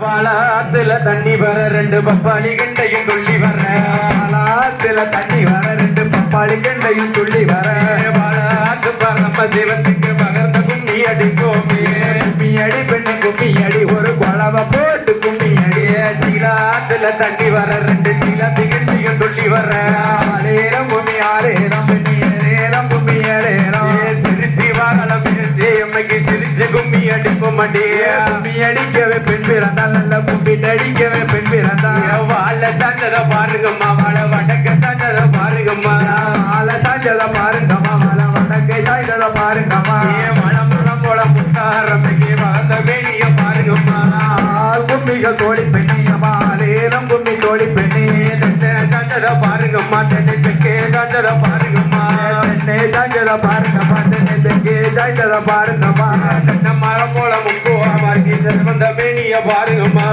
பாலாத்துல தண்ணி வர ரெண்டு பப்பாளி கண்டையும் துள்ளி வர. பாலாத்துல தண்ணி வர ரெண்டு பப்பாளி கண்டையும் துள்ளி வர. பாலாத்து பரம சிவத்துக்கு பகர்ந்த கும்மி அடிக்கோமே கும்மி அடி பெண்ணு கும்மி அடி ஒரு குழவ போட்டு கும்மி அடி. சீலாத்துல தண்ணி வர ரெண்டு சீலாத்தி கண்டையும் துள்ளி வர. அடியே கும்மி அடிக்கவே பெண் பிறந்தால் நல்ல கும்மி அடிக்கவே பெண் பிறந்தால் வாழ சாஞ்சத பாருங்கம்மா வாழ வடக்க சாஞ்சத பாருங்கம்மா. மாலை சாஞ்சத பாருங்கம்மா மலை வடக்கை சாய்ந்தத பாருங்கம்மா. ஏ மனமுறம் போல முத்தாரமைக்கு வந்த மேனிய பாருங்கம்மா. கும்மிகள் தோழி பெண்ணியம்மா ஆலேரம் கும்மி தோழி பெண்ணி. சாஞ்சத பாருங்கம்மா தென்னை செக்கே சாஞ்சத பாருங்கம்மா. தென்னை சாய்ந்தத பாருங்கம்மா தென்னை தெங்கே சாய்ந்தத பாருங்கம்மா. மரம் பாருங்கம்மா.